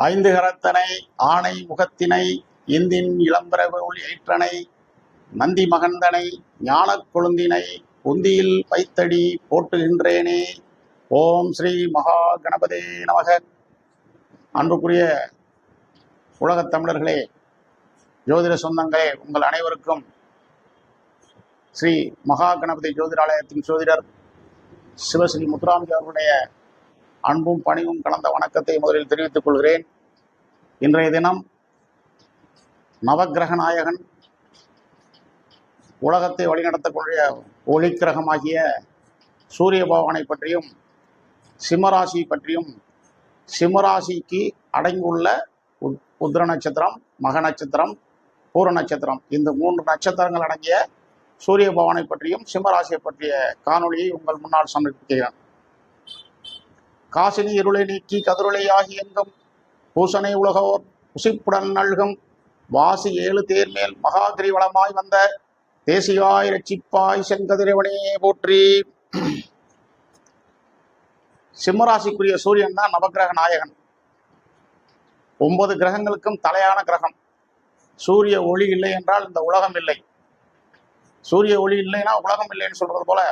ஐந்து கரத்தனை ஆணை முகத்தினை இந்தின் இளம்பிரவுள் ஏற்றனை நந்தி மகந்தனை ஞானக் கொழுந்தினை உந்தியில் வைத்தடி போட்டுகின்றேனே. ஓம் ஸ்ரீ மகா கணபதே நமக. அன்புக்குரிய உலகத் தமிழர்களே ஜோதிட சொந்தங்களே உங்கள் அனைவருக்கும் ஸ்ரீ மகா கணபதி ஜோதிடாலயத்தின் ஜோதிடர் சிவஸ்ரீ முத்துராமஜி அவர்களுடைய அன்பும் பணிவும் கலந்த வணக்கத்தை முதலில் தெரிவித்துக் கொள்கிறேன். இன்றைய தினம் நவக்கிரக நாயகன் உலகத்தை வழிநடத்தக்கூடிய ஒளிக்கிரகமாகிய சூரிய பகவானை பற்றியும் சிம்மராசி பற்றியும் சிம்மராசிக்கு அடங்கியுள்ள உத்- உத்திர நட்சத்திரம் மக நட்சத்திரம் பூர நட்சத்திரம். இந்த மூன்று நட்சத்திரங்கள் அடங்கிய சூரிய பகவானை பற்றியும் சிம்மராசியை பற்றிய காணொளியை உங்கள் முன்னால் சமர்ப்பிக்கிறேன். காசினி இருளை நீக்கி கதிரொலை ஆகி எங்கும்? பூசனை உலகோர் உசிப்புடன் நல்கும். வாசி ஏழு தேர்மேல் மகாகிரிவளமாய் வந்த தேசியாய் ரட்சிப்பாய் செங்கதிரவனே போற்றி. சிம்மராசிக்குரிய சூரியன் தான் நவக்கிரக நாயகன். ஒன்பது கிரகங்களுக்கும் தலையான கிரகம். சூரிய ஒளி இல்லை என்றால் இந்த உலகம் இல்லை. சூரிய ஒளி இல்லைன்னா உலகம் இல்லைன்னு சொல்றது போல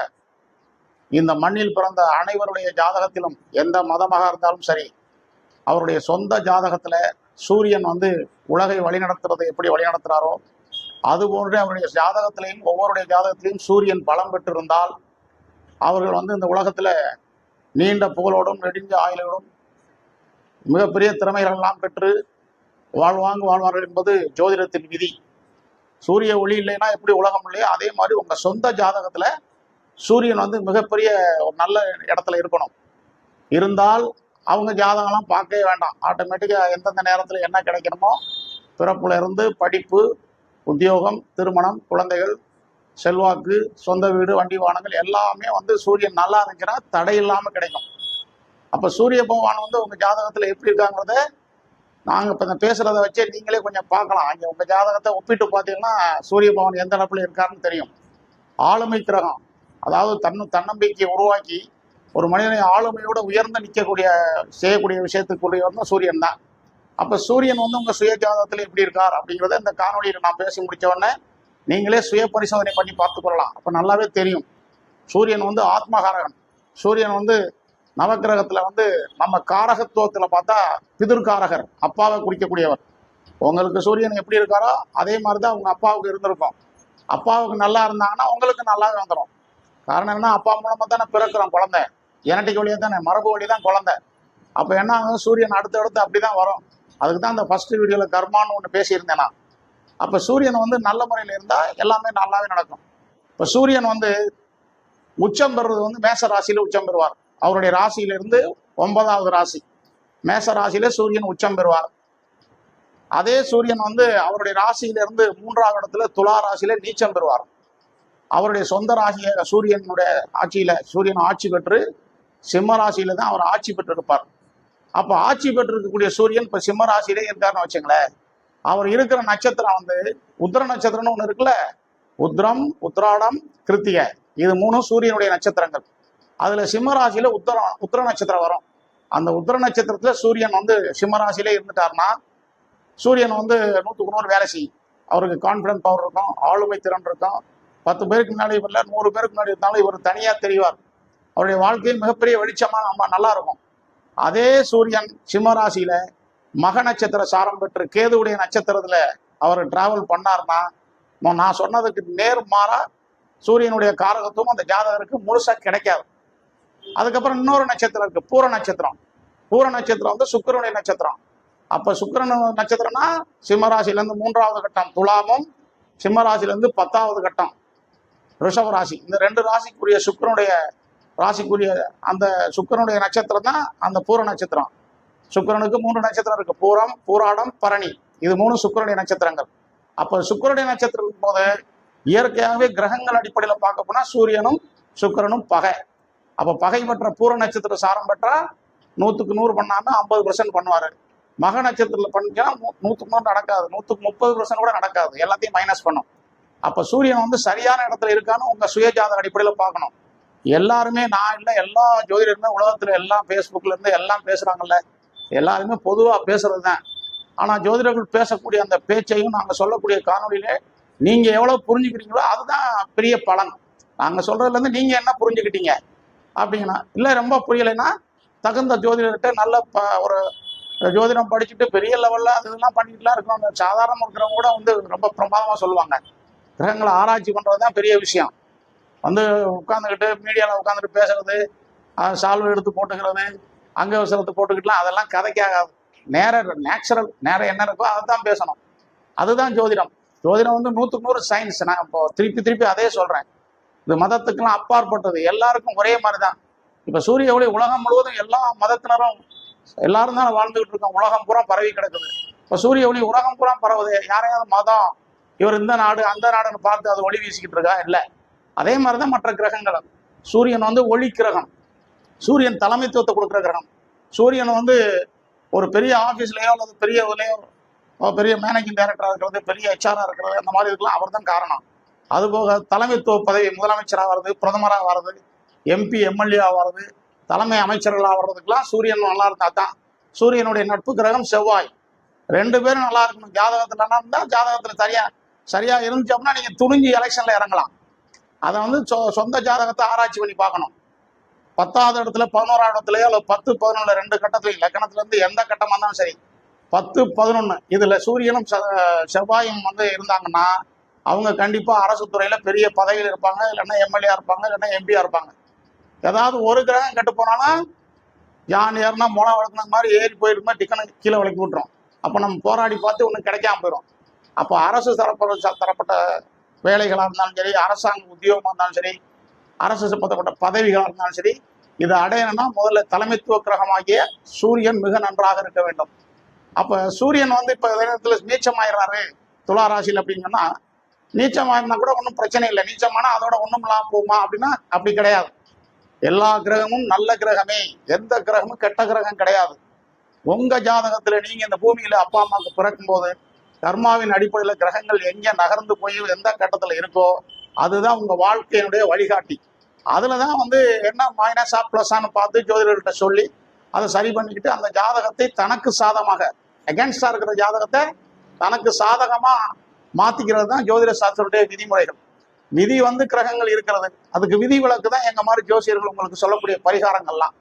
இந்த மண்ணில் பிறந்த அனைவருடைய ஜாதகத்திலும் எந்த மதமாக இருந்தாலும் சரி அவருடைய சொந்த ஜாதகத்தில் சூரியன் வந்து உலகை வழிநடத்துறதை எப்படி வழிநடத்துகிறாரோ அதுபோன்று அவருடைய ஜாதகத்திலையும் ஒவ்வொருடைய ஜாதகத்திலையும் சூரியன் பலம் பெற்றிருந்தால் அவர்கள் வந்து இந்த உலகத்தில் நீண்ட புகழோடும் நெடுஞ்ச ஆயுளோடும் மிகப்பெரிய திறமைகள் எல்லாம் பெற்று வாழ்வாங்கு வாழ்வார்கள் என்பது ஜோதிடத்தின் விதி. சூரிய ஒளி இல்லைன்னா எப்படி உலகம் இல்லையோ அதே மாதிரி உங்கள் சொந்த ஜாதகத்தில் சூரியன் வந்து மிகப்பெரிய ஒரு நல்ல இடத்துல இருக்கணும். இருந்தால் அவங்க ஜாதகம்லாம் பார்க்கவே வேண்டாம். ஆட்டோமேட்டிக்காக எந்தெந்த நேரத்தில் என்ன கிடைக்கணுமோ பிறப்புல இருந்து படிப்பு உத்தியோகம் திருமணம் குழந்தைகள் செல்வாக்கு சொந்த வீடு வண்டி வாகனங்கள் எல்லாமே வந்து சூரியன் நல்லா இருந்துச்சுன்னா தடை இல்லாமல் கிடைக்கும். அப்போ சூரிய பகவான் வந்து உங்கள் ஜாதகத்தில் எப்படி இருக்காங்கிறத நாங்கள் இப்போ இந்த பேசுகிறத வச்சே நீங்களே கொஞ்சம் பார்க்கலாம். அங்கே உங்கள் ஜாதகத்தை ஒப்பிட்டு பார்த்தீங்கன்னா சூரிய பகவான் எந்த இடத்துல இருக்காருன்னு தெரியும். ஆளுமை கிரகம். அதாவது தன் தன்னம்பிக்கையை உருவாக்கி ஒரு மனிதனை ஆளுமையோட உயர்ந்து நிற்கக்கூடிய செய்யக்கூடிய விஷயத்துக்குரிய வந்து சூரியன் தான். அப்போ சூரியன் வந்து உங்கள் சுய ஜாதகத்தில் எப்படி இருக்கார் அப்படிங்கிறத இந்த காணொலியில் நான் பேசி முடிச்ச உடனே நீங்களே சுய பரிசோதனை பண்ணி பார்த்துக்கொள்ளலாம் அப்போ நல்லாவே தெரியும். சூரியன் வந்து ஆத்மகாரகன். சூரியன் வந்து நவக்கிரகத்தில் வந்து நம்ம காரகத்துவத்தில் பார்த்தா பிதிர்காரகர் அப்பாவை குறிக்கக்கூடியவர். உங்களுக்கு சூரியன் எப்படி இருக்காரோ அதே மாதிரி தான் உங்கள் அப்பாவுக்கு இருந்திருக்கும். அப்பாவுக்கு நல்லா இருந்தாங்கன்னா உங்களுக்கு நல்லாவே வந்துடும் காரணம் என்ன அப்பா மூலமா தானே பிறக்கிறோம் குழந்தை. ஜெனட்டிக் வழியாக தானே மரபு வழி தான் குழந்தை. அப்போ என்ன ஆகும்? சூரியன் அடுத்தடுத்து அப்படி தான் வரும். அதுக்கு தான் அந்த ஃபர்ஸ்ட் வீடியோவில் கர்மான்னு ஒன்று பேசியிருந்தேன். நான் அப்போ சூரியன் வந்து நல்ல முறையில் இருந்தால் எல்லாமே நல்லாவே நடக்கும். இப்போ சூரியன் வந்து உச்சம் பெறுறது வந்து மேச ராசியில உச்சம் பெறுவார். அவருடைய ராசியிலிருந்து ஒன்பதாவது ராசி. மேச ராசியில சூரியன் உச்சம் பெறுவார். அதே சூரியன் வந்து அவருடைய ராசியிலிருந்து மூன்றாவது இடத்துல துலா ராசியில நீச்சம் பெறுவார். அவருடைய சொந்த ராசிய சூரியனுடைய ஆட்சியில சூரியன் ஆட்சி பெற்று சிம்ம ராசியில தான் அவர் ஆட்சி பெற்றிருப்பார். அப்போ ஆட்சி பெற்றிருக்கக்கூடிய சூரியன் இப்போ சிம்ம ராசியிலே இருக்காருன்னு வச்சுங்களேன். அவர் இருக்கிற நட்சத்திரம் வந்து உத்திர நட்சத்திரம்னு ஒன்று இருக்குல்ல? உத்ரம் உத்ராடம் கிருத்திய இது மூணும் சூரியனுடைய நட்சத்திரங்கள். அதுல சிம்ம ராசியில உத்தரம் உத்திர நட்சத்திரம் வரும். அந்த உத்திர நட்சத்திரத்துல சூரியன் வந்து சிம்ம ராசியிலே இருந்துட்டாருன்னா சூரியன் வந்து நூற்றுக்கு நூறு வேலை செய்யும். அவருக்கு கான்ஃபிடன்ஸ் பவர் இருக்கும் ஆளுமை திறன் இருக்கும். பத்து பேருக்கு முன்னாடி இல்லை நூறு பேருக்கு முன்னாடி இருந்தாலும் இவர் தனியா தெரிவார். அவருடைய வாழ்க்கை மிகப்பெரிய வெளிச்சமா நம்ம நல்லா இருக்கும். அதே சூரியன் சிம்மராசியில மக நட்சத்திர சாரம் பெற்று கேதுவுடைய நட்சத்திரத்துல அவர் டிராவல் பண்ணார்னா நான் சொன்னதுக்கு நேர் மாறா சூரியனுடைய காரகத்துவம் அந்த ஜாதகருக்கு முழுசா கிடைக்காது. அதுக்கப்புறம் இன்னொரு நட்சத்திரம் இருக்கு பூர நட்சத்திரம். பூர நட்சத்திரம் வந்து சுக்கரனுடைய நட்சத்திரம். அப்ப சுக்கரன் நட்சத்திரம்னா சிம்மராசிலேருந்து மூன்றாவது கட்டம் துலாமும் சிம்மராசிலேருந்து பத்தாவது கட்டம். ரிஷப ராசி. இந்த ரெண்டு ராசிக்குரிய சுக்கிரனுடைய ராசிக்குரிய அந்த சுக்கிரனுடைய நட்சத்திரம் தான் அந்த பூர நட்சத்திரம். சுக்கிரனுக்கு மூன்று நட்சத்திரம் இருக்கு. பூரம் பூராடம் பரணி. இது மூணு சுக்கரனுடைய நட்சத்திரங்கள். அப்ப சுக்கரனுடைய நட்சத்திரம் போது இயற்கையாகவே கிரகங்கள் அடிப்படையில் பார்க்க போனா சூரியனும் சுக்கிரனும் பகை. அப்ப பகை பெற்ற பூர நட்சத்திர சாரம் பெற்றா நூத்துக்கு நூறு பண்ணாம ஐம்பது பர்சன்ட் பண்ணுவாரு. மக நட்சத்திரத்தில் பண்ணிக்கலாம் நூத்துக்கு நூறு நடக்காது. நூத்துக்கு முப்பது பர்சன்ட் கூட நடக்காது. எல்லாத்தையும் மைனஸ் பண்ணும். அப்ப சூரியன் வந்து சரியான இடத்துல இருக்கான்னு உங்க சுயஜாத அடிப்படையில பார்க்கணும். எல்லாருமே நான் இல்லை எல்லா ஜோதிடருமே உலகத்துல எல்லாம் ஃபேஸ்புக்லேருந்து எல்லாம் பேசுறாங்கல்ல. எல்லாருமே பொதுவாக பேசுறது தான் ஆனால் ஜோதிடர்கள் பேசக்கூடிய அந்த பேச்சையும் நாங்கள் சொல்லக்கூடிய காணொலியிலே நீங்கள் எவ்வளோ புரிஞ்சுக்கிறீங்களோ அதுதான் பெரிய பலன். நாங்கள் சொல்கிறதுலேருந்து நீங்கள் என்ன புரிஞ்சுக்கிட்டீங்க? அப்படிங்கன்னா இல்லை ரொம்ப புரியலைன்னா தகுந்த ஜோதிடர்கிட்ட நல்ல ப ஒரு ஜோதிடம் படிச்சுட்டு பெரிய லெவலில் அது இதெல்லாம் பண்ணிட்டுலாம் இருக்கணும் அந்த சாதாரண இருக்கிறவங்க கூட வந்து ரொம்ப பிரமாதமாக சொல்லுவாங்க. கிரகங்களை ஆராய்ச்சி பண்ணுறது தான் பெரிய விஷயம். வந்து உட்காந்துக்கிட்டு மீடியாவில் உட்காந்துட்டு பேசுறது சால்வை எடுத்து போட்டுக்கிறது அங்கே அவசரத்தை போட்டுக்கிட்டுலாம் அதெல்லாம் கதைக்காகாது. நேர நேச்சுரல் நேரம் என்ன இருக்கோ அதை தான் பேசணும். அதுதான் ஜோதிடம். ஜோதிடம் வந்து நூற்றுக்கு நூறு சயின்ஸ் நான் இப்போ திருப்பி திருப்பி அதே சொல்கிறேன் இது மதத்துக்கெல்லாம் அப்பாற்பட்டது. எல்லாருக்கும் ஒரே மாதிரி தான் இப்போ சூரிய ஒளி உலகம் முழுவதும் எல்லா மதத்தினரும் எல்லாரும் தான் வாழ்ந்துகிட்டு இருக்கோம். உலகம் பூரா பரவி கிடக்குது. இப்போ சூரிய ஒளி உலகம் பூரா பரவுது. யாரையாவது மதம் இவர் இந்த நாடு அந்த நாடுன்னு பார்த்து அது ஒளி வீசிக்கிட்டு இருக்கா? இல்லை. அதே மாதிரி தான் மற்ற கிரகங்களும் சூரியன் வந்து ஒளி கிரகம். சூரியன் தலைமைத்துவத்தை கொடுக்குற கிரகம். சூரியன் வந்து ஒரு பெரிய ஆஃபீஸ்லேயோ அல்லது பெரிய இதுலேயோ பெரிய மேனேஜிங் டைரக்டராக இருக்கிறது பெரிய ஹெச்ஆராக இருக்கிறது அந்த மாதிரி இதுக்கெல்லாம் அவர் தான் காரணம் அதுபோக தலைமைத்துவ பதவி முதலமைச்சராக வர்றது பிரதமராக வர்றது எம்பி எம்எல்ஏ ஆகிறது தலைமை அமைச்சர்களாக வர்றதுக்கெல்லாம் சூரியன் நல்லா இருந்தா தான். சூரியனுடைய நட்பு கிரகம் செவ்வாய். ரெண்டு பேரும் நல்லா இருக்கணும். ஜாதகத்தில் நல்லா இருந்தால் ஜாதகத்தில் சரியாக சரியா இருந்துச்சு அப்படின்னா நீங்கள் துணிஞ்சு எலெக்ஷனில் இறங்கலாம். அதை வந்து சொ சொந்த ஜாதகத்தை ஆராய்ச்சி பண்ணி பார்க்கணும். பத்தாவது இடத்துல பதினோராவது இடத்துலயோ அல்லது பத்து பதினொன்று ரெண்டு கட்டத்துலையும் லக்கணத்துல இருந்து எந்த கட்டமாக இருந்தாலும் சரி பத்து பதினொன்று இதில் சூரியனும் செவ்வாயும் வந்து இருந்தாங்கன்னா அவங்க கண்டிப்பாக அரசு துறையில பெரிய பதவியில் இருப்பாங்க இல்லைன்னா எம்எல்ஏ இருப்பாங்க இல்லைன்னா எம்பியா இருப்பாங்க. ஏதாவது ஒரு கிரகம் கெட்டு போனாலும் யான் ஏறினா முளை வளர்க்குன மாதிரி ஏறி போயிருக்குமா டிக்கனை கீழே விளக்கி விட்டுரும். அப்போ நம்ம போராடி பார்த்து ஒன்றும் கிடைக்காம போயிடும் அப்போ அரசு தரப்பட தரப்பட்ட வேலைகளாக இருந்தாலும் சரி அரசாங்க உத்தியோகமாக இருந்தாலும் சரி அரசு சம்பந்தப்பட்ட பதவிகளாக இருந்தாலும் சரி இதை அடையணும்னா முதல்ல தலைமைத்துவ கிரகமாகிய சூரியன் மிக நன்றாக இருக்க வேண்டும். அப்போ சூரியன் வந்து இப்போ நேரத்தில் நீச்சமாயிடுறாரு துலா ராசியில் அப்படிங்கன்னா நீச்சமாயிருந்தா கூட ஒன்றும் பிரச்சனை இல்லை. நீச்சமானா அதோட ஒன்றும் இல்லாமல் போகுமா அப்படின்னா அப்படி கிடையாது. எல்லா கிரகமும் நல்ல கிரகமே. எந்த கிரகமும் கெட்ட கிரகம் கிடையாது. உங்க ஜாதகத்துல நீங்க இந்த பூமியில அப்பா அம்மாவுக்கு பிறக்கும் போது கர்மாவின் அடிப்படையில் கிரகங்கள் எங்கே நகர்ந்து போய் எந்த கட்டத்தில் இருக்கோ அதுதான் உங்கள் வாழ்க்கையினுடைய வழிகாட்டி. அதில் தான் வந்து என்ன மைனஸா பிளஸான்னு பார்த்து ஜோதிடர்கிட்ட சொல்லி அதை சரி பண்ணிக்கிட்டு அந்த ஜாதகத்தை தனக்கு சாதகமாக அகேன்ஸ்டாக இருக்கிற ஜாதகத்தை தனக்கு சாதகமாக மாற்றிக்கிறது தான் ஜோதிட சாஸ்திரத்துடைய விதிமுறைகள். விதி வந்து கிரகங்கள் இருக்கிறது. அதுக்கு விதி விலக்கு தான் எங்கள் மாதிரி ஜோசியர்கள் உங்களுக்கு சொல்லக்கூடிய பரிகாரங்கள்லாம்.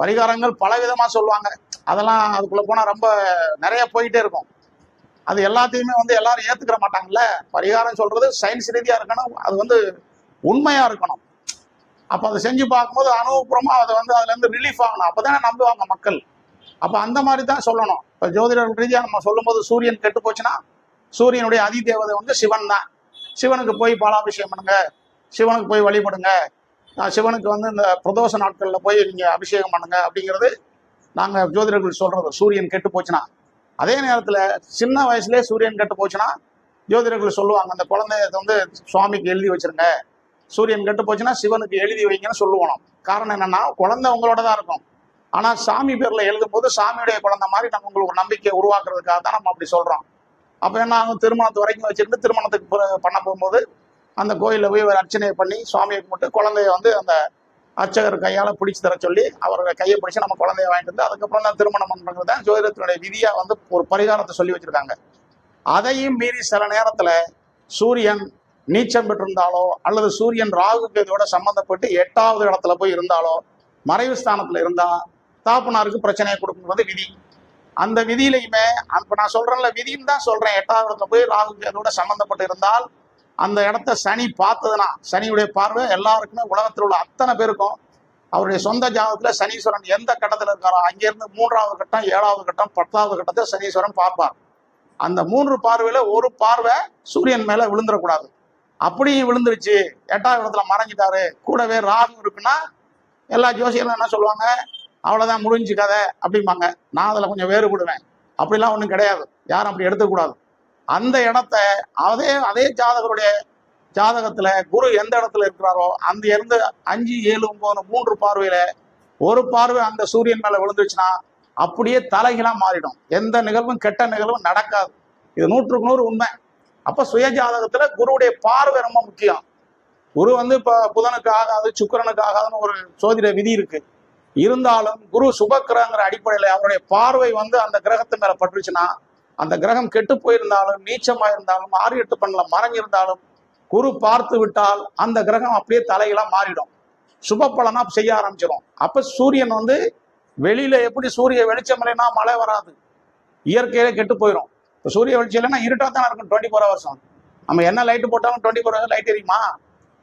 பரிகாரங்கள் பல விதமாக சொல்லுவாங்க. அதெல்லாம் அதுக்குள்ளே போனால் ரொம்ப நிறைய போயிட்டே இருக்கும். அது எல்லாத்தையுமே வந்து எல்லாரும் ஏத்துக்கிற மாட்டாங்கல்ல? பரிகாரம் சொல்றது சயின்ஸ் ரீதியா இருக்கணும் அது வந்து உண்மையா இருக்கணும். அப்ப அதை செஞ்சு பார்க்கும்போது அனுபவபூர்வமா அதை வந்து அதுல இருந்து ரிலீஃப் ஆகணும். அப்பதானே நம்புவாங்க மக்கள். அப்ப அந்த மாதிரி தான் சொல்லணும். இப்ப ஜோதிடர் ரீதியா நம்ம சொல்லும்போது சூரியன் கெட்டு போச்சுன்னா சூரியனுடைய அதி தேவதை வந்து சிவன் தான். சிவனுக்கு போய் பாலாபிஷேகம் பண்ணுங்க. சிவனுக்கு போய் வழிபடுங்க. நான் சிவனுக்கு வந்து இந்த பிரதோஷ நாட்களில் போய் நீங்க அபிஷேகம் பண்ணுங்க அப்படிங்கிறது நாங்க ஜோதிடர்கள் சொல்றது. சூரியன் கெட்டு போச்சுன்னா. அதே நேரத்தில் சின்ன வயசுலேயே சூரியன் கெட்டு போச்சுன்னா ஜோதிடர்கள் சொல்லுவாங்க அந்த குழந்தைய வந்து சுவாமிக்கு எழுதி வச்சிருங்க. சூரியன் கெட்டு போச்சுன்னா சிவனுக்கு எழுதி வைங்கன்னு சொல்லுவோம். காரணம் என்னன்னா குழந்தை உங்களோட தான் இருக்கும். ஆனால் சாமி பேரில் எழுதும் போது சாமியுடைய குழந்தை மாதிரி நம்ம உங்களுக்கு ஒரு நம்பிக்கை உருவாக்குறதுக்காக தான் நம்ம அப்படி சொல்கிறோம் அப்போ என்ன ஆகும்? திருமணத்து வரைக்கும் வச்சுருந்து திருமணத்துக்கு பண்ண போகும்போது அந்த கோயிலில் போய் ஒரு அர்ச்சனையை பண்ணி சுவாமியை கும்பிட்டு குழந்தைய வந்து அந்த அர்ச்சகர் கையால் பிடிச்சி தர சொல்லி அவரோட கையை பிடிச்சி நம்ம குழந்தைய வாங்கிட்டு வந்து அதுக்கப்புறம் தான் திருமணம் பண்ணுறது தான் ஜோதிடத்தினுடைய விதியாக வந்து ஒரு பரிகாரத்தை சொல்லி வச்சிருக்காங்க. அதையும் மீறி சில நேரத்தில் சூரியன் நீச்சம் பெற்றிருந்தாலோ அல்லது சூரியன் ராகு கேதுவோட சம்மந்தப்பட்டு எட்டாவது இடத்துல போய் இருந்தாலோ மறைவு ஸ்தானத்தில் இருந்தால் தாப்பனாருக்கு பிரச்சனையை கொடுக்குறது விதி. அந்த விதியிலையுமே இப்போ நான் சொல்கிறேன்ல விதின்னு தான் சொல்கிறேன் எட்டாவது இடத்துல போய் ராகு கேதுவோட சம்மந்தப்பட்டு இருந்தால் அந்த இடத்த சனி பார்த்ததுன்னா சனியுடைய பார்வை எல்லாருக்குமே உலகத்தில் உள்ள அத்தனை பேருக்கும் அவருடைய சொந்த ஜாதகத்துல சனீஸ்வரன் எந்த கட்டத்துல இருக்காரோ அங்கிருந்து மூன்றாவது கட்டம் ஏழாவது கட்டம் பத்தாவது கட்டத்தை சனீஸ்வரன் பார்ப்பார். அந்த மூன்று பார்வையில ஒரு பார்வை சூரியன் மேல விழுந்துடக்கூடாது. அப்படியும் விழுந்துருச்சு. எட்டாவது இடத்துல மறைஞ்சிட்டாரு. கூடவே ராகு இருக்குன்னா எல்லா ஜோசியர்களும் என்ன சொல்லுவாங்க? அவ்வளவுதான் முடிஞ்சு கதை அப்படிம்பாங்க. நான் அதுல கொஞ்சம் வேறுபடுவேன். அப்படிலாம் ஒன்றும் கிடையாது. யாரும் அப்படி எடுத்துக்கூடாது அந்த இடத்த அதே அதே ஜாதகருடைய ஜாதகத்துல குரு எந்த இடத்துல இருக்கிறாரோ அந்த இருந்து அஞ்சு ஏழு ஒன்பது மூன்று பார்வையில ஒரு பார்வை அந்த சூரியன் மேல விழுந்துச்சுன்னா அப்படியே தலைகீழா மாறிடும். எந்த நிகழ்வும் கெட்ட நிகழ்வும் நடக்காது. இது நூற்றுக்கு நூறு உண்மை. அப்ப சுய ஜாதகத்துல குருவுடைய பார்வை ரொம்ப முக்கியம். குரு வந்து இப்ப புதனுக்கு ஆகாது சுக்கரனுக்கு ஆகாதுன்னு ஒரு சோதிட விதி இருக்கு. இருந்தாலும் குரு சுபக்கிரங்கிற அடிப்படையில் அவருடைய பார்வை வந்து அந்த கிரகத்து மேல பட்டுருச்சுன்னா அந்த கிரகம் கெட்டு போயிருந்தாலும் நீச்சமா இருந்தாலும் ஆறு எட்டு பண்ணல மறைஞ்சிருந்தாலும் குரு பார்த்து விட்டால் அந்த கிரகம் அப்படியே தலையெல்லாம் மாறிடும். சுப பலனா செய்ய ஆரம்பிச்சிடும் அப்ப சூரியன் வந்து வெளியில எப்படி சூரிய வெளிச்சம் இல்லைன்னா மழை வராது. இயற்கையிலே கெட்டு போயிடும் இப்போ சூரிய வெளிச்சம் இல்லைன்னா இருட்டாக தானே இருக்கும் டுவெண்ட்டி ஃபோர் ஹவர்ஸ் நம்ம என்ன லைட்டு போட்டாலும் டுவெண்ட்டி ஃபோர் ஹவர்ஸ் லைட் எரியுமா?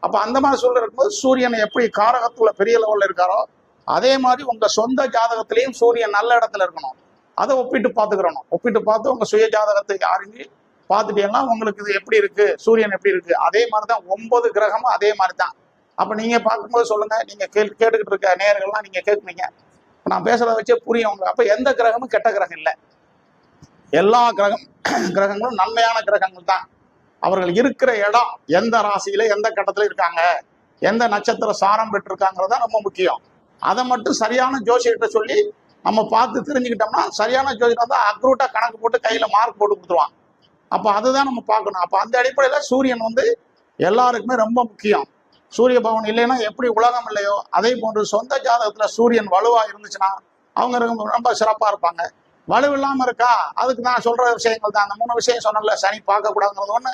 அப்போ அந்த மாதிரி சூழல் இருக்கும்போது சூரியன் எப்படி காரகத்துல பெரிய லெவலில் இருக்காரோ அதே மாதிரி உங்க சொந்த ஜாதகத்திலையும் சூரியன் நல்ல இடத்துல இருக்கணும். அதை ஒப்பிட்டு பார்த்துக்கிறணும். ஒப்பிட்டு பார்த்து உங்க சுய ஜாதகத்தை அறிஞ்சு பார்த்துட்டீங்கன்னா உங்களுக்கு இது எப்படி இருக்கு? சூரியன் எப்படி இருக்கு? அதே மாதிரி தான் ஒன்பது கிரகமும் அதே மாதிரி தான் அப்ப நீங்க பார்க்கும்போது சொல்லுங்க. நீங்க கேள் கேட்டுக்கிட்டு இருக்க நேர்கள்லாம் நீங்க கேட்குறீங்க நான் பேசுறத வச்சே புரியும் உங்களுக்கு. அப்ப எந்த கிரகமும் கெட்ட கிரகம் இல்லை. எல்லா கிரகம் கிரகங்களும் நன்மையான கிரகங்கள் தான். அவர்கள் இருக்கிற இடம் எந்த ராசியில எந்த கட்டத்துல இருக்காங்க? எந்த நட்சத்திர சாரம் பெற்றிருக்காங்கிறது ரொம்ப முக்கியம். அதை மட்டும் சரியான ஜோசியர்கிட்ட சொல்லி நம்ம பார்த்து தெரிஞ்சுக்கிட்டோம்னா சரியான ஜோதிடம் தான் அக்ரூட்டா கணக்கு போட்டு கையில மார்க் போட்டு கொடுத்துருவான். அப்போ அதுதான் நம்ம பார்க்கணும். அப்போ அந்த அடிப்படையில் சூரியன் வந்து எல்லாருக்குமே ரொம்ப முக்கியம். சூரிய பவன் இல்லைன்னா எப்படி உலகம் இல்லையோ அதே போன்று சொந்த ஜாதகத்துல சூரியன் வலுவா இருந்துச்சுன்னா அவங்க ரொம்ப ரொம்ப சிறப்பா இருப்பாங்க. வலு இல்லாம இருக்கா? அதுக்கு நான் சொல்ற விஷயங்கள் தான். அந்த மூணு விஷயம் சொன்னல சனி பார்க்க கூடாதுங்கிறது ஒண்ணு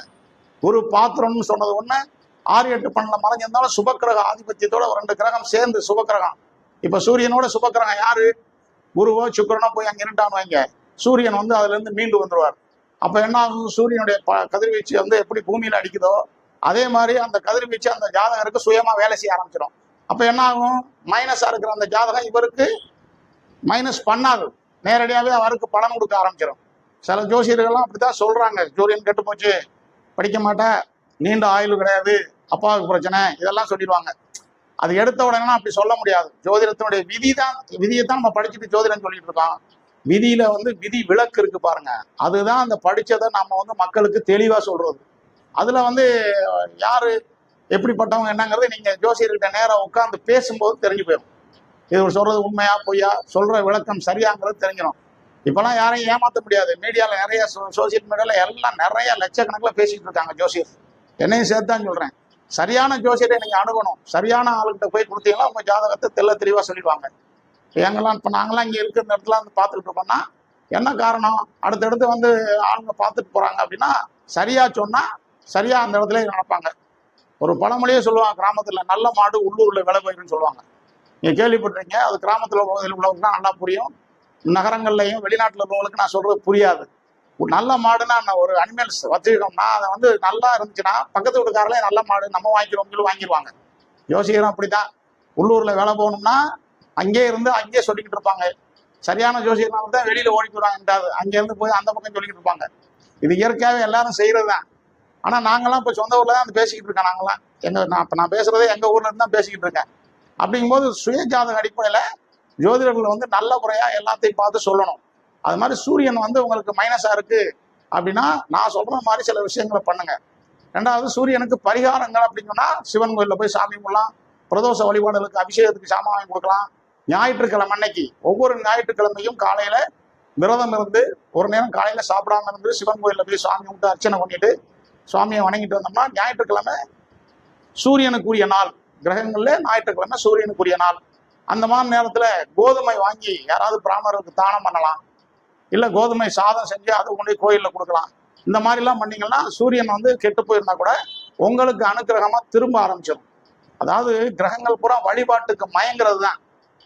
பாத்திரம்னு சொன்னது ஒண்ணு ஆறு எட்டு பன்னெண்டுல மறைஞ்சிருந்தாலும் சுபக்கிரக ஆதிபத்தியத்தோட ஒரு ரெண்டு கிரகம் சேர்ந்து சுபக்கிரகம். இப்ப சூரியனோட சுபக்கிரகம் யாரு? குருவோ சுக்கிரனோ போய் அங்க இருட்டான் வாங்க. சூரியன் வந்து அதுல இருந்து மீண்டு வந்துருவார். அப்ப என்ன ஆகும் சூரியனுடைய ப- கதிர்வீச்சு வந்து எப்படி பூமியில அடிக்குதோ அதே மாதிரி அந்த கதிர்வீச்சு அந்த ஜாதகருக்கு சுயமா வேலை செய்ய ஆரம்பிச்சிடும். அப்ப என்ன ஆகும்? மைனஸா இருக்கிற அந்த ஜாதகம் இவருக்கு மைனஸ் பண்ணாது. நேரடியாவே அவருக்கு பலன் கொடுக்க ஆரம்பிச்சிடும் சில ஜோசியர்கள்லாம் அப்படித்தான் சொல்றாங்க. சூரியன் கெட்டு போச்சு படிக்க மாட்டேன் நீண்ட ஆயுள் கிடையாது அப்பாவுக்கு பிரச்சனை இதெல்லாம் சொல்லிடுவாங்க. அது எடுத்த உடனே அப்படி சொல்ல முடியாது. ஜோதிடத்தினுடைய விதி தான் விதியை தான் நம்ம படிச்சுட்டு ஜோதிடம் சொல்லிட்டு இருக்கோம் விதியில வந்து விதி விளக்கு இருக்கு பாருங்க. அதுதான் அந்த படிச்சதை நம்ம வந்து மக்களுக்கு தெளிவா சொல்றது. அதுல வந்து யாரு எப்படிப்பட்டவங்க என்னங்கிறது நீங்க ஜோசியர்கிட்ட நேரம் உட்காந்து பேசும்போது தெரிஞ்சு போயிடும். இது சொல்றது உண்மையா பொய்யா சொல்ற விளக்கம் சரியாங்கிறது தெரிஞ்சிடும். இப்பெல்லாம் யாரையும் ஏமாத்த முடியாது. மீடியாவில் நிறைய சோசியல் மீடியாவில் எல்லாம் நிறைய லட்சக்கணக்கில் பேசிட்டு இருக்காங்க ஜோசியர். என்னையும் சேர்த்து தான் சொல்றேன். சரியான ஜோசியரை நீங்க அணுகணும். சரியான ஆளுகிட்ட போய் கொடுத்தீங்கன்னா உங்க ஜாதகத்தை தெல்ல தெளிவா சொல்லிடுவாங்க. எங்கெல்லாம் இப்போ நாங்களாம் இங்கே இருக்கிற இடத்துல வந்து பார்த்துக்கிட்டு இருக்கோம்னா என்ன காரணம்? அடுத்தடுத்து வந்து ஆளுங்க பார்த்துட்டு போறாங்க அப்படின்னா சரியா சொன்னா சரியா அந்த இடத்துல நடப்பாங்க. ஒரு பழமொழியே சொல்லுவாங்க கிராமத்துல நல்ல மாடு உள்ளூர்ல விலை போயிருன்னு சொல்லுவாங்க. நீங்க கேள்விப்பட்டிருக்கீங்க அது கிராமத்துல உள்ளவங்களுக்கு தான் நல்லா புரியும். நகரங்கள்லையும் வெளிநாட்டுல உள்ளவங்களுக்கு நான் சொல்றது புரியாது. நல்ல மாடுன்னா ஒரு அனிமல்ஸ் வச்சுக்கிட்டோம்னா அதை வந்து நல்லா இருந்துச்சுன்னா பக்கத்து வீட்டுக்காரலே நல்ல மாடு நம்ம வாங்கிக்கிறோம் சொல்லி வாங்கிடுவாங்க. யோசிக்கிறோம் அப்படிதான் உள்ளூர்ல வேலை போகணும்னா அங்கேயே இருந்து அங்கேயே சொல்லிக்கிட்டு இருப்பாங்க. சரியான ஜோசியர்னா தான் வெளியில ஓடி போறாங்க அங்கே இருந்து போய் அந்த பக்கம் சொல்லிக்கிட்டு இருப்பாங்க. இது இயற்கையாகவே எல்லாரும் செய்யறது தான். ஆனா நாங்களாம் இப்போ சொந்த ஊர்ல தான் வந்து பேசிக்கிட்டு இருக்கேன் நாங்களாம் எங்க நான் இப்போ நான் பேசுறதே எங்க ஊர்ல இருந்து தான் பேசிக்கிட்டு இருக்கேன். அப்படிங்கும்போது சுய ஜாதக அடிப்படையில ஜோதிடர்கள் வந்து நல்ல முறையா எல்லாத்தையும் பார்த்து சொல்லணும். அது மாதிரி சூரியன் வந்து உங்களுக்கு மைனஸா இருக்கு அப்படின்னா நான் சொல்ற மாதிரி சில விஷயங்களை பண்ணுங்க. ரெண்டாவது சூரியனுக்கு பரிகாரங்கள் அப்படிங்கன்னா சிவன் கோயிலில் போய் சாமி கும்பிடலாம். பிரதோஷ வழிபாடுகளுக்கு அபிஷேகத்துக்கு சாமான் வாங்கி கொடுக்கலாம். ஞாயிற்றுக்கிழமை அன்னைக்கு ஒவ்வொரு ஞாயிற்றுக்கிழமையும் காலையில விரதம் இருந்து ஒரு நேரம் காலையில சாப்பிடாம இருந்து சிவன் கோயிலில் போய் சாமி கும்பிட்டு அர்ச்சனை பண்ணிட்டு சுவாமியை வணங்கிட்டு வந்தோம்னா ஞாயிற்றுக்கிழமை சூரியனுக்குரிய நாள். கிரகங்கள்ல ஞாயிற்றுக்கிழமை சூரியனுக்குரிய நாள். அந்த மாதிரி நேரத்துல கோதுமை வாங்கி யாராவது பிராமணருக்கு தானம் பண்ணலாம். இல்ல கோதுமை சாதம் செஞ்சு அது கொண்டு போய் கோயில்ல கொடுக்கலாம். இந்த மாதிரி எல்லாம் பண்ணீங்கன்னா சூரியன் வந்து கெட்டு போயிருந்தா கூட உங்களுக்கு அனுக்கிரகமாக திரும்ப ஆரம்பிச்சிடும். அதாவது கிரகங்கள் பூரா வழிபாட்டுக்கு மயங்கிறது தான்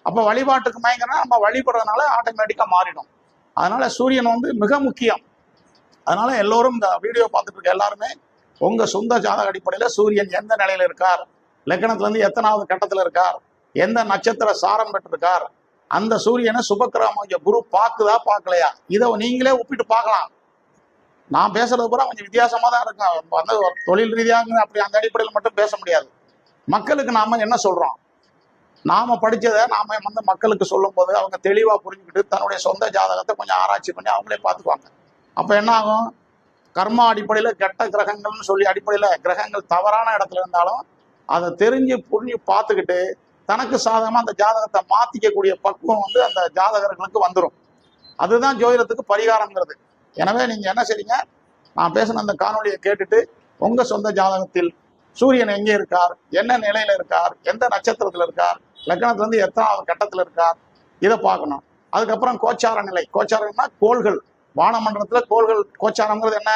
அப்ப வழிபாட்டுக்கு மயங்கிறனா நம்ம வழிபடுறதுனால ஆட்டோமேட்டிக்கா மாறிடும். அதனால சூரியன் வந்து மிக முக்கியம். அதனால எல்லோரும் இந்த வீடியோ பார்த்துட்டு இருக்க எல்லாருமே உங்க சொந்த ஜாதக அடிப்படையில சூரியன் எந்த நிலையில இருக்கார்? லக்கணத்துல இருந்து எத்தனாவது கட்டத்துல இருக்கார்? எந்த நட்சத்திர சாரம் பெற்றிருக்கார்? அந்த சூரியனை சுபக்கிரகம் குரு பார்க்குதா பார்க்கலையா? இதை நீங்களே ஒப்பிட்டு பார்க்கலாம். நான் பேசுறது பூரா கொஞ்சம் வித்தியாசமாக தான் இருக்கும். வந்து தொழில் ரீதியாக அப்படி அந்த அடிப்படையில் மட்டும் பேச முடியாது. மக்களுக்கு நாம என்ன சொல்றோம்? நாம படித்ததை நாம வந்து மக்களுக்கு சொல்லும் போது அவங்க தெளிவாக புரிஞ்சுக்கிட்டு தன்னுடைய சொந்த ஜாதகத்தை கொஞ்சம் ஆராய்ச்சி பண்ணி அவங்களே பார்த்துக்குவாங்க. அப்போ என்ன ஆகும்? கர்மா அடிப்படையில் கெட்ட கிரகங்கள்னு சொல்லி அடிப்படையில் கிரகங்கள் தவறான இடத்துல இருந்தாலும் அதை தெரிஞ்சு புரிஞ்சு பார்த்துக்கிட்டு தனக்கு சாதகமா அந்த ஜாதகத்தை மாத்திக்கக்கூடிய பக்குவம் வந்து அந்த ஜாதகர்களுக்கு வந்துடும் அதுதான் ஜோதிடத்துக்கு பரிகாரங்கிறது எனவே நீங்க என்ன செய்றீங்க? நான் பேசின அந்த காணொலியை கேட்டுட்டு உங்க சொந்த ஜாதகத்தில் சூரியன் எங்கே இருக்கார்? என்ன நிலையில இருக்கார்? எந்த நட்சத்திரத்துல இருக்கார்? லக்னத்துல இருந்து எத்தனாவது கட்டத்துல இருக்கார்? இதை பார்க்கணும். அதுக்கப்புறம் கோச்சார நிலை. கோச்சாரம்னா கோள்கள். வானமண்டலத்துல கோள்கள் கோச்சாரங்கிறது என்ன?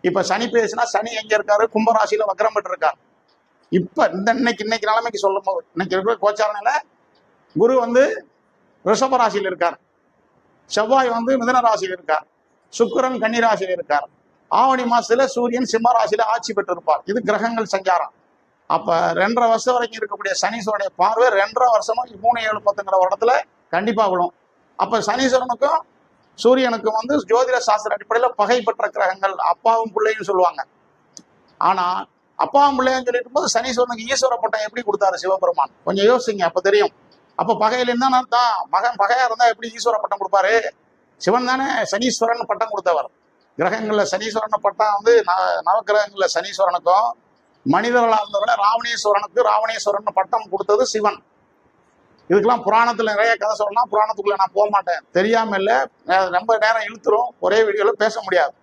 இப்ப சனி பேசுனா சனி எங்க இருக்காரு? கும்பராசியில வக்ரம் பெற்று இருக்கார் இப்ப இந்த இன்னைக்கு இன்னைக்கு நிலைமைக்கு சொல்லும் போது இன்னைக்கு இருக்கிற கோச்சார குரு வந்து ரிஷப ராசியில் இருக்கார். செவ்வாய் வந்து மிதன ராசியில் இருக்கார். சுக்கரன் கன்னி ராசியில் இருக்கார். ஆவணி மாசத்துல சூரியன் சிம்ம ராசியில ஆட்சி பெற்றிருப்பார். இது கிரகங்கள் சஞ்சாரம். அப்ப ரெண்டரை வருஷம் வரைக்கும் இருக்கக்கூடிய சனீஸ்வரனுடைய பார்வை ரெண்டரை வருஷமும் மூணு ஏழு பத்துங்கிற வருடத்துல கண்டிப்பா விடும் அப்ப சனீஸ்வரனுக்கும் சூரியனுக்கும் வந்து ஜோதிட சாஸ்திர அடிப்படையில பகை பெற்ற கிரகங்கள் அப்பாவும் பிள்ளைன்னு சொல்லுவாங்க. ஆனா அப்பா பிள்ளைன்னு சொல்லிட்டு போது சனீஸ்வரனுக்கு ஈஸ்வர பட்டம் எப்படி கொடுத்தாரு சிவபெருமான்? கொஞ்சம் யோசிங்க அப்ப தெரியும். அப்ப பகையில இருந்தா தான் மகன் பகையா இருந்தா எப்படி ஈஸ்வர பட்டம் கொடுப்பாரு? சிவன் தானே சனீஸ்வரன் பட்டம் கொடுத்தவர். கிரகங்கள்ல சனீஸ்வரன் பட்டம் வந்து ந- சனீஸ்வரனுக்கும் மனிதர்களா இருந்தவர்கள ராவணேஸ்வரனுக்கு ராவணேஸ்வரன் பட்டம் கொடுத்தது சிவன். இதுக்கெல்லாம் புராணத்துல நிறைய கதை சொல்லலாம். புராணத்துக்குள்ள நான் போக மாட்டேன். தெரியாம இல்ல ரொம்ப நேரம் இழுத்துரும். ஒரே வீடியோல பேச முடியாது.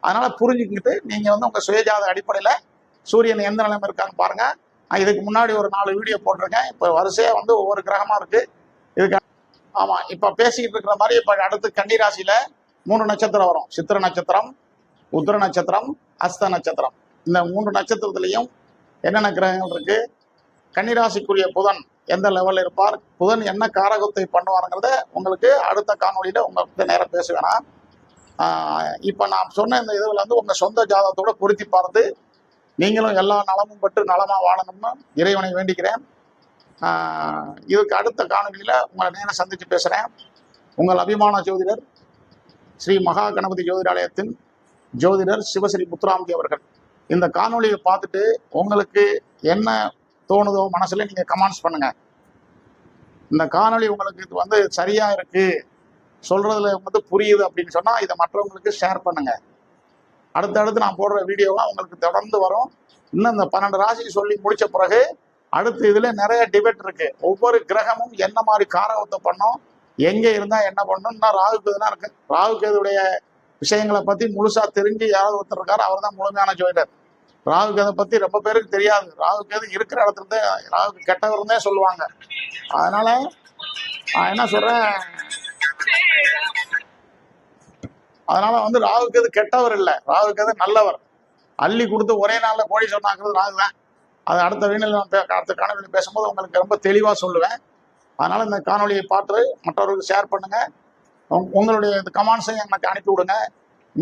அதனால புரிஞ்சுக்கிட்டு நீங்க வந்து உங்க சுயஜாத அடிப்படையில சூரியன் எந்த நிலைமை இருக்கான்னு பாருங்க. இதுக்கு முன்னாடி ஒரு நாலு வீடியோ போட்டிருக்கேன். இப்போ வரிசையா வந்து ஒவ்வொரு கிரகமா இருக்கு. இதுக்கு ஆமா இப்ப பேசிக்கிட்டு இருக்கிற மாதிரி இப்ப அடுத்து கன்னிராசியில் மூன்று மூணு நட்சத்திரம் வரும். சித்திர நட்சத்திரம் உத்திர நட்சத்திரம் அஸ்த நட்சத்திரம். இந்த மூன்று நட்சத்திரத்திலையும் என்னென்ன கிரகங்கள் இருக்கு? கன்னிராசிக்குரிய புதன் எந்த லெவலில் இருப்பார்? புதன் என்ன காரகத்தை பண்ணுவாருங்கிறத உங்களுக்கு அடுத்த காணொலியில் உங்கள்கிட்ட நேரம் பேச வேணாம் நான் சொன்ன இந்த இதில் வந்து உங்கள் சொந்த ஜாதகத்தோட பொருத்தி பார்த்து நீங்களும் எல்லா நலமும் பெற்று நலமா வாழணும்னு இறைவனை வேண்டிக்கிறேன். இதுக்கு அடுத்த காணொலியில் உங்களை நேரம் சந்திச்சு பேசுறேன். உங்கள் அபிமான ஜோதிடர் ஸ்ரீ மகா கணபதி ஜோதிடாலயத்தின் ஜோதிடர் சிவஸ்ரீ முத்துராமதி அவர்கள். இந்த காணொளியை பார்த்துட்டு உங்களுக்கு என்ன தோணுதோ மனசுல நீங்க கமெண்ட்ஸ் பண்ணுங்க. இந்த காணொளி உங்களுக்கு இது வந்து சரியா இருக்கு. சொல்றதுல வந்து புரியுது அப்படின்னு சொன்னா இதை மற்றவங்களுக்கு ஷேர் பண்ணுங்க. அடுத்தடுத்து நான் போடுற வீடியோவாக உங்களுக்கு தொடர்ந்து வரும். இன்னும் இந்த பன்னெண்டு ராசி சொல்லி முடிச்ச பிறகு அடுத்து இதுல நிறைய டிபேட் இருக்கு. ஒவ்வொரு கிரகமும் என்ன மாதிரி காரகத்தை பண்ணும் எங்க இருந்தா என்ன பண்ணும் இன்னும் ராகு கேதுனா இருக்கு. ராகு கேதுடைய விஷயங்களை பத்தி முழுசா தெரிஞ்சு யாராவது ஒருத்தர் இருக்காரு அவர் தான் முழுமையான ஜோதிடர் ராகு கேதை பத்தி ரொம்ப பேருக்கு தெரியாது. ராகு கேது இருக்கிற இடத்துல தான் ராகு கெட்டவர்னே சொல்லுவாங்க. அதனால நான் என்ன சொல்றேன் அதனால வந்து ராகுக்கு அது கெட்டவர் இல்லை. ராகுக்கு அது நல்லவர். அள்ளி கொடுத்து ஒரே நாளில் கோடி சொன்னாங்கிறது ராகு தான். அது அடுத்த வீணில் நான் அடுத்த காணொலியில் பேசும்போது உங்களுக்கு ரொம்ப தெளிவாக சொல்லுவேன். அதனால இந்த காணொலியை பார்த்து மற்றவர்களுக்கு ஷேர் பண்ணுங்க. உங்களுடைய இந்த கமெண்ட்ஸையும் எனக்கு அனுப்பி விடுங்க.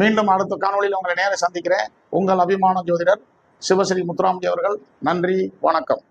மீண்டும் அடுத்த காணொலியில் உங்களை நேர சந்திக்கிறேன். உங்கள் அபிமான ஜோதிடர் சிவஸ்ரீ முத்துராமஜி அவர்கள். நன்றி வணக்கம்.